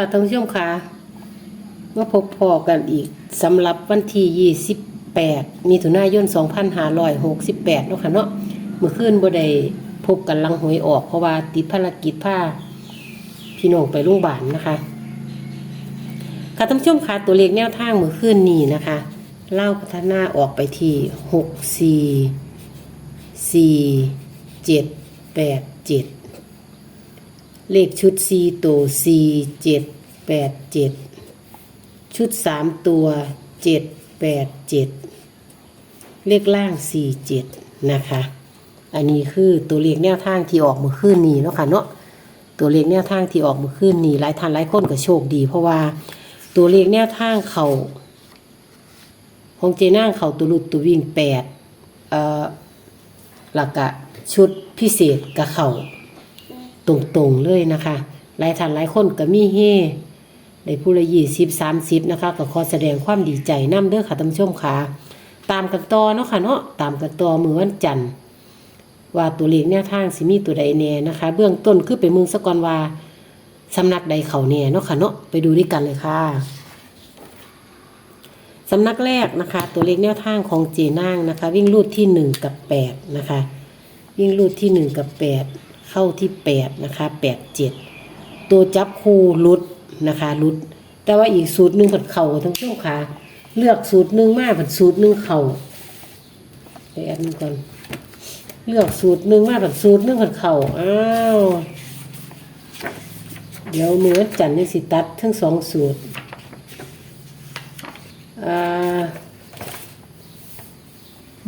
ค่ะท่านผู้ชมค่ะมาพบพอกันอีกสำหรับวันที่ 28 มีถุนายน 2568เนาะค่ะเนาะเมื่อคืนบ่ได้พบกันลังหวยออก เพราะว่าติดภารกิจผ้าพี่น้องไปโรงพยาบาลนะคะค่ะท่านผู้ชมค่ะตัวเลขแนวทางเมื่อคืนนี้นะคะเล่าพัฒนาออกไปที่หกสี่สี่เจ็ดแปด เลขชุดสี่ตัวสี่เจ็ดแปดเจ็ดชุดสามตัวเจ็ดแปดเจ็ดเลขล่างสี่เจ็ดนะคะ อันนี้คือตัวเลขแนวทางที่ออกมื่อคืนนี้เนาะค่ะเนาะตัวเลขแนวทางที่ออกมื่อคืนนี้หลายท่านหลายคนก็โชคดี เพราะว่าตัวเลขแนวทางเขาของเจนั่งเขาตัวลุดตัววิ่งแปดเอ่อหลักกะชุดพิเศษกับเขา ตรงๆเลยนะคะ หลายท่านหลายคนก็มีเฮในผู้ละยี่สิบสามสิบนะคะก็ขอแสดงความดีใจน้ำเด้อค่ะท่านผู้ชมค่ะ ตามกันต่อเนาะค่ะเนาะตามกันต่อมือวันจันทร์ว่าตัวเลขแนวทางสิมีตัวใดแน่นะคะ เบื้องต้นคือไปเมืองสกอนว่าสำนักใดเขาเนี่ยเนาะค่ะเนาะไปดูด้วยกันเลยค่ะสำนักแรกนะคะ ตัวเลขแนวทางของเจนางนะคะ วิ่งรูดที่หนึ่งกับแปดนะคะ วิ่งรูดที่หนึ่งกับแปด เข้าที่แปดนะคะแปดเจ็ดตัวจับคู่ลุดนะคะลุด แต่ว่าอีกสูตรหนึ่งผัดเข่าทั้งช่วงขาเลือกสูตรหนึ่งมากผัดสูตรหนึ่งเข่าไปแอดนึงก่อน เลือกสูตรหนึ่งมากผัดสูตรหนึ่งผัดเข่าอ้าวเดี๋ยวมือจันทร์นี่สิตัดทั้งสองสูตรอ่า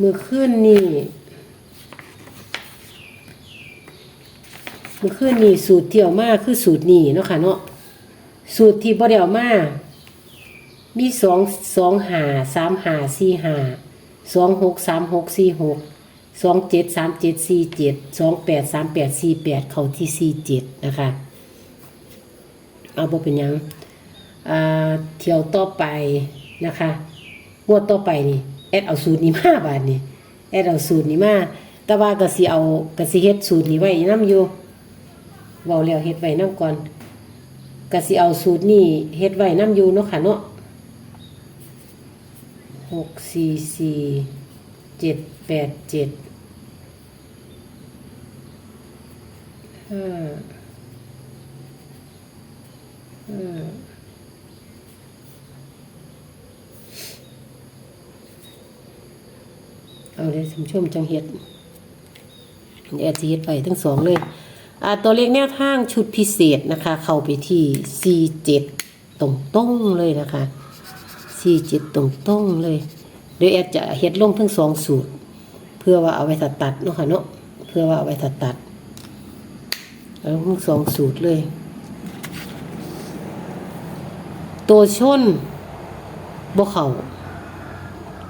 มือขึ้นนี่ มือขึ้นนี่สูตรที่เอามาคือสูตรนี่เนาะค่ะเนาะสูตรที่บ่ได้เอามามีสองสองหาสามหาสี่หาสองหกสามหกสี่หกสองเจ็ดสามเจ็ดสี่เจ็ดสองแปดสามแปดสี่แปดเข้าที่สี่เจ็ดนะคะเอาบ่เป็นยังอ่าเที่ยวต่อไปนะคะงวดต่อไปนี่แอดเอาสูตรนี้มาบาดนี่แอดเอาสูตรนี้มาแต่ว่าก็สิเอาก็สิเฮ็ดสูตรนี้ไว้นํอยู่ เว้าแล้วเฮ็ดไว้นํก่อนก็สิเอาสูตรนี้เฮ็ดไว้นํอยู่เนาะค่ะเนาะหกสี่สี่เจ็ดแปดเจ็ดห้าอืมเอาเลยสมชมจังเฮ็ดแอดสิเฮ็ดไปทั้งสองเลย ตัวเลขแนวทางชุดพิเศษนะคะ เข้าไปที่47ตรงต้งเลยนะคะ47ตรงต้งเลยเดี๋ยวแอดจะเฮ็ดลงทั้งสองสูตร เพื่อว่าเอาไว้ตัดตัดเนาะค่ะเนาะเพื่อว่าเอาไว้ตัดตัดเอาทั้งสองสูตรเลย ตัวชนบ่เข่า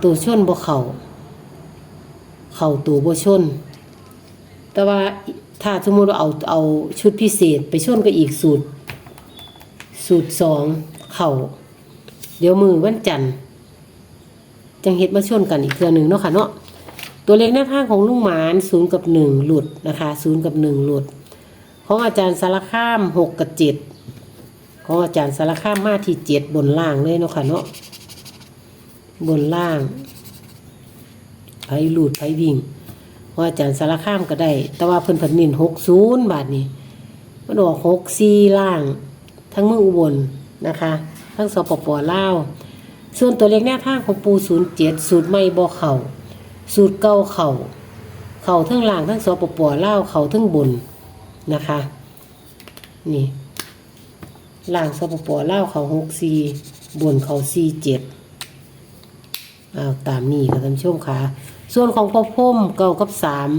ตัวชนบ่เข่าเข่าตัวบ่ชน แต่ว่า ถ้าสมมติว่าเอาเอาชุดพิเศษไปชนก็อีกสูตร สูตรสองเข่าเดี๋ยวมือวันจันทร์จังเฮ็ดมาชนกันอีกเครือหนึ่งเนาะค่ะเนาะตัวเลขหน้าทางของลุงหมานศูนย์กับหนึ่งหลุดนะคะศูนย์กับหนึ่งหลุด ของอาจารย์สารคามหกกับเจ็ดของอาจารย์สารคามมาที่เจ็ดบนล่างเลยเนาะค่ะเนาะบนล่างไผหลุดไผวิ่ง ขออาจารย์สารคามก็ได้ แต่ว่าเพิ่นเพิ่นน้นหกศูนย์บาทนี่มันออกหกสี่ล่าง ทั้งเมืองอุบลนะคะ ทั้งสปปลาวส่วนตัวเลขแนวทางของปูศูนย์เจ็ดสูตรไม่บ่เข่าสูตรเก่าเข่าเข่าทั้งล่างทั้งสปปลาวเข่าทั้งบนนะคะ นี่ล่างสปปเล่าวเข่าหกสี่บนเข่าสี่เจ็ดอ้าวตามนี้ค่ะท่านผู้ชมค่ะ ส่วนของพ่อพุ่มเก้ากับสาม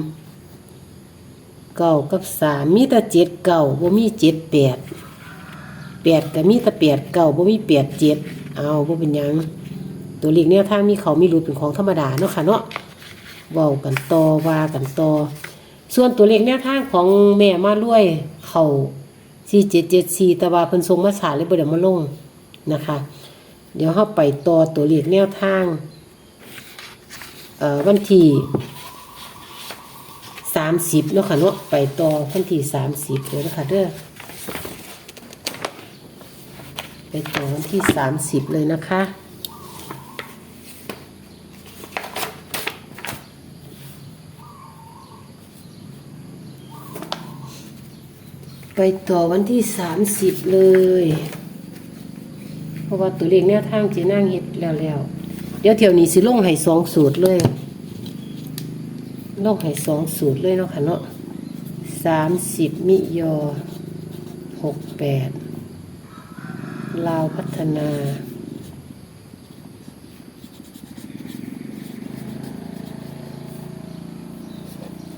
เก้ากับสามมีแต่เจ็ดเก้าบ่มีเจ็ดแปดแปดก็มีแต่แปดเก้าบ่มีแปดเจ็ดเอาบ่เป็นยังตัวเลขแนวทางมีเขามีรูดเป็นของธรรมดาเนาะค่ะเนาะเว้ากันต่อว่ากันต่อส่วนตัวเลขแนวทางของแม่มาล้วยเขาสี่เจ็ดเจ็ดสี่ต่ว่าเพิ่นทรงมาสาเลยบ่ได้มาลงนะคะ เดี๋ยวเราไปต่อตัวเลขแนวทาง อ่อวันที่สามสิบเนาะค่ะเนาะไปต่อวันที่สามสิบเลยนะคะเด้อไปต่อวันที่สามสิบเลยนะคะไปต่อวันที่สามสิบเลย เพราะว่าตัวเลขแนวทางจีนั่งเฮ็ดแล้วแล้ว เดี๋ยวเที่ยวนี้สิลงให้สองสูตรเลย ลงให้สองสูตรเลยเนาะค่ะเนาะสามสิบมิยอหกแปดลาวพัฒนา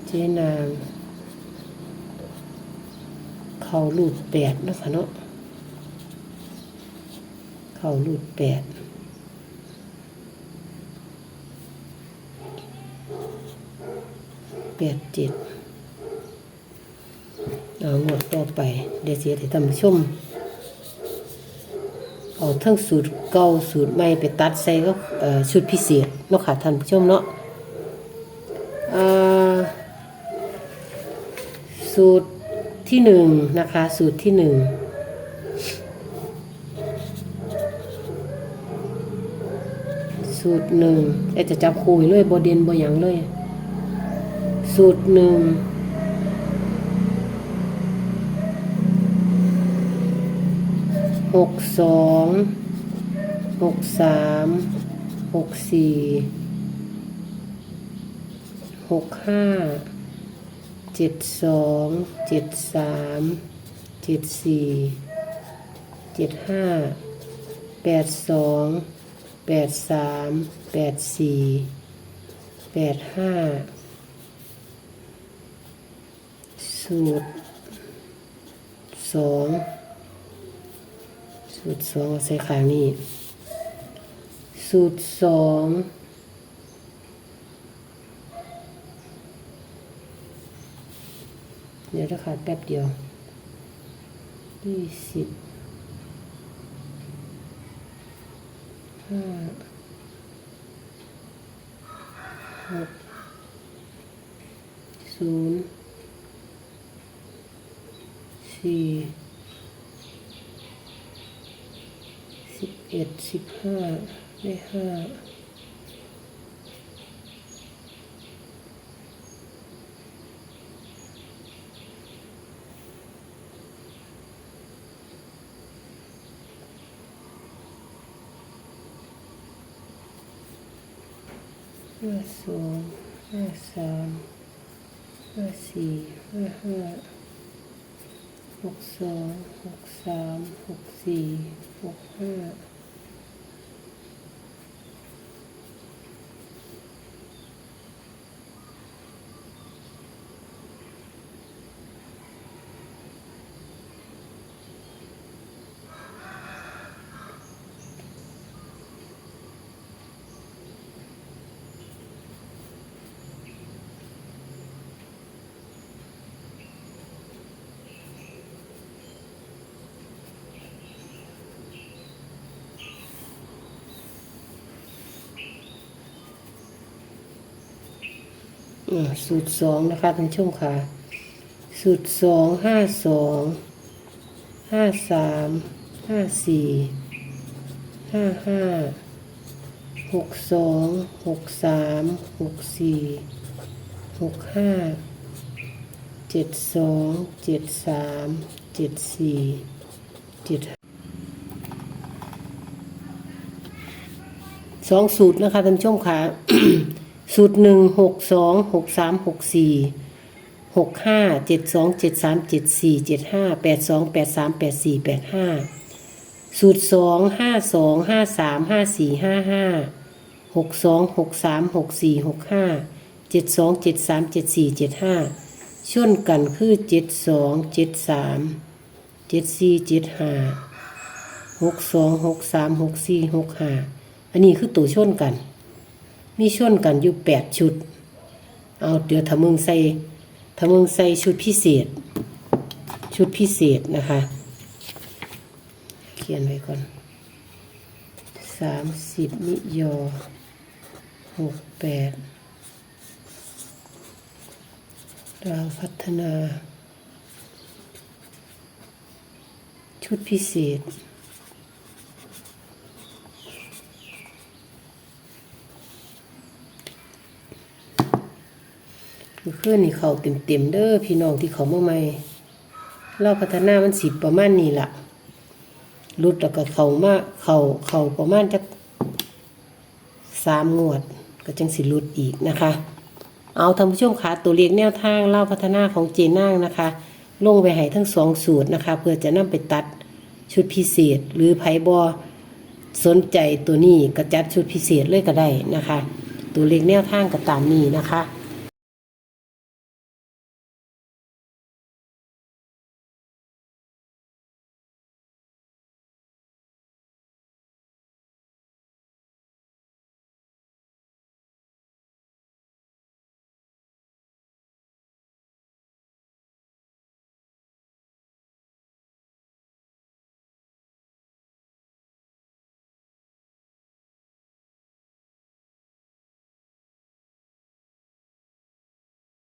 เจนางเขาลูดแปดเนาะค่ะเนาะเขาลูดแปด แปดเจ็ดเอางวดต่อไป เดี๋ยวเสียให้ท่านผู้ชมเอาทั้งสูตรเก่าสูตรใหม่ไปตัดใส่ก็เอ่อชุดพิเศษเนาะค่ะท่านผู้ชมเนาะสูตรที่หนึ่งนะคะ สูตรที่หนึ่งสูตรหนึ่งเอจะจับคุยเลยบเดนบอย่างเลย สูตรหนึ่งหกสองหกสามหกสี่หกห้าเจ็ดสองเจ็ดสามเจ็ดสี่เจ็ดห้าแปดสองแปดสามแปดสี่แปดห้า สูตรสองสูตรสองใส่ขางนี้ สูตรสองเดี๋ยวจะขาดแป๊บเดียวยี่สิบห้าหกศูนย์ สี่สิบเอ็ดสิบห้าได้ห้าห้าสองห้าสามห้าสี่ห้าห้า กสองหกสามหกสี่หกห้า สูตรสองนะคะท่านชมค่ะ สูตรสองห้าสองห้าสามห้าสี่ห้าห้าหกสองหกสามหกสี่หกห้าเจ็ดสองเจ็ดสามเจ็ดสี่เจ็ดสองสูตรนะคะท่านผู้ชมค่ะ สูตรหนึ่งหกสองหกสามหกสี่หกห้าเจ็ดสองเจ็ดสามเจ็ดสี่เจ็ดห้าแปดสองแปดสามแปดสี่แปดห้าสูตรสองห้าสองห้าสามห้าสี่ห้าห้าหกสองหกสามหกสี่หกห้าเจ็ดสองเจ็ดสามเจ็ดสี่เจ็ดห้าชนกันคือเจ็ดสองเจ็ดสามเจ็ดสี่เจ็ดห้าหกสองหกสามหกสี่หกห้าอันนี้คือตัวชนกัน มีชนกันอยู่แปดชุด เอาเดี๋ยวถ้ามึงใส่ถ้ามึงใส่ชุดพิเศษ ชุดพิเศษนะคะ เขียนไว้ก่อนสามสิบมิยอหกแปดดาวพัฒนา ชุดพิเศษ มื่อคืนนี่เขาเต็มๆเด้อพี่น้องที่เขาเมาใหม่เราพัฒนามันสิบประมาณนี้ละรุดแล้วก็เขามาเขาเขาประมาณจักสามงวด ก็จังสิรุดอีกนะคะ เอาท่านผู้ชมคะตัวเลขแนวทางเล่าพัฒนาของเจนางนะคะ ลงไว้ให้ทั้งสองสูตรนะคะ เพื่อจะนำไปตัดชุดพิเศษ หรือไผบอสนใจตัวนี้ก็จัดชุดพิเศษเลยก็ได้นะคะ ตัวเลขแนวทางก็ตามนี้นะคะ